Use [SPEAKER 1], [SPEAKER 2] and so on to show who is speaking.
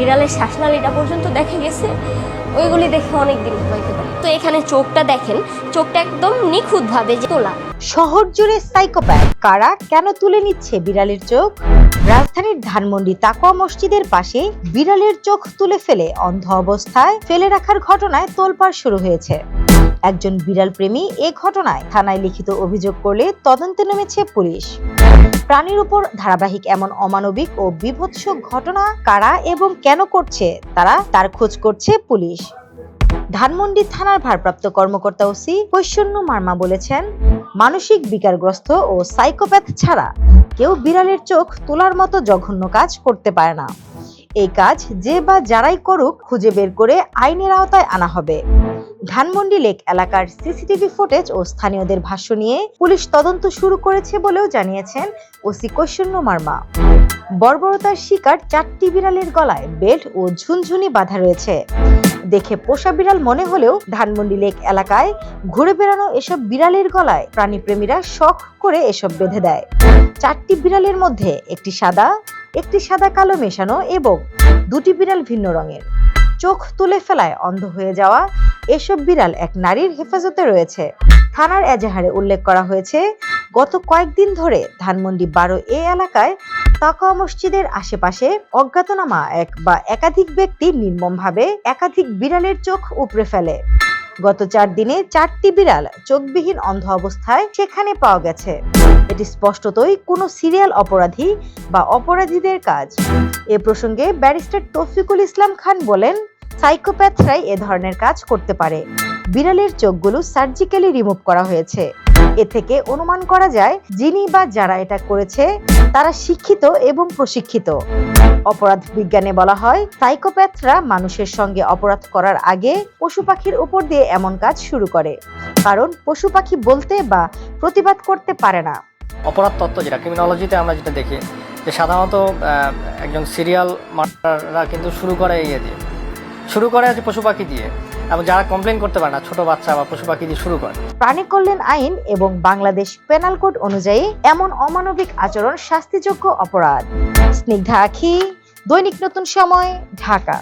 [SPEAKER 1] বিড়ালের শ্বাসনালীটা পর্যন্ত দেখা গেছে, ওইগুলি দেখে অনেক দিন ঘুমাইতে পারি। তো এখানে চোখটা দেখেন, চোখটা একদম নিখুঁতভাবে তোলা।
[SPEAKER 2] শহর জুড়ে সাইকোপ্যাথ, কারা কেন তুলে নিচ্ছে বিড়ালের চোখ? রাজধানীর ধানমন্ডি তাকওয়া মসজিদের পাশে বিড়ালের চোখ তুলে ফেলে অন্ধ অবস্থায় ফেলে রাখার ঘটনায় তোলপাড় শুরু হয়েছে। একজন বিড়াল প্রেমী এ ঘটনায় থানায় লিখিত অভিযোগ করলে তদন্তে নেমেছে পুলিশ। প্রাণীর উপর ধারাবাহিক এমন অমানবিক ও বিভৎস ঘটনা কারা এবং কেন করছে তারা তার খোঁজ করছে পুলিশ। ধানমন্ডি থানার ভারপ্রাপ্ত কর্মকর্তা ওসি কৈশন্য মার্মা বলেছেন, মানসিক বিকারগ্রস্ত ও সাইকোপ্যাথ ছাড়া কেউ বিড়ালের চোখ তোলার মতো জঘন্য কাজ করতে পারে না। এই কাজ যে বা যারাই করুক, খুঁজে বের করে আইনের আওতায় আনা হবে। ধানমন্ডি লেক এলাকার সিসিটিভি ফুটেজ ও স্থানীয়দের ভাষ্য নিয়ে পুলিশ তদন্ত শুরু করেছে বলেও জানিয়েছেন ওসি কৈশন্য মার্মা। বর্বরতার শিকার চারটি বিড়ালের গলায় বেল্ট ও ঝুনঝুনি বাঁধা রয়েছে। দেখে পোষা বিড়াল মনে হলেও ধানমন্ডি লেক এলাকায় ঘুরে বেড়ানো এসব বিড়ালের গলায় প্রাণীপ্রেমীরা শখ করে এসব বেঁধে দেয়। চারটি বিড়ালের মধ্যে একটি সাদা একটি সাদা কালো মেশানো এবং দুটি বিড়াল ভিন্ন রঙের। চোখ তুলে ফেলায় অন্ধ হয়ে যাওয়া এসব বিড়াল এক নারীর হেফাজতে রয়েছে। থানার এজাহারে উল্লেখ করা হয়েছে, গত কয়েকদিন ধরে ধানমন্ডি বারো এ এলাকায় তাকওয়া মসজিদের আশেপাশে অজ্ঞাতনামা এক বা একাধিক ব্যক্তি নির্মমভাবে একাধিক বিড়ালের চোখ উপড়ে ফেলে। গত চার দিনে চারটি বিড়াল চোখবিহীন অন্ধ অবস্থায় সেখানে পাওয়া গেছে। এটি স্পষ্টতই কোনো সিরিয়াল অপরাধী বা অপরাধীদের কাজ। এ প্রসঙ্গে ব্যারিস্টার তৌফিকুল ইসলাম খান বলেন সাইকোপ্যাথরাই এ ধরনের কাজ করতে পারে। বিড়ালের চোখগুলো সার্জিক্যালি রিমুভ করা হয়েছে। এ থেকে অনুমান করা যায়, যিনি বা যারা এটা করেছে, তারা শিক্ষিত এবং প্রশিক্ষিত। অপরাধ বিজ্ঞানে বলা হয়, সাইকোপ্যাথরা মানুষের সঙ্গে অপরাধ করার আগে পশু পাখির উপর দিয়ে এমন কাজ শুরু করে। কারণ পশু পাখি বলতে বা প্রতিবাদ করতে পারে না।
[SPEAKER 3] অপরাধ তত্ত্ব যেটা ক্রিমিনোলজিতে আমরা যেটা দেখি, যে সাধারণত একজন সিরিয়াল মার্ডাররা কিন্তু শুরু করে ইয়ে দিয়ে শুরু করে হচ্ছে পশু পাখি দিয়ে। এবং যারা কমপ্লেন করতে পারে না, ছোট বাচ্চা বা পশু পাখি দিয়ে শুরু করে।
[SPEAKER 2] প্রাণী কল্যাণ আইন এবং বাংলাদেশ পেনাল কোড অনুযায়ী এমন অমানবিক আচরণ শাস্তিযোগ্য অপরাধ। স্নিগ্ধা আখি, দৈনিক নতুন সময়, ঢাকা।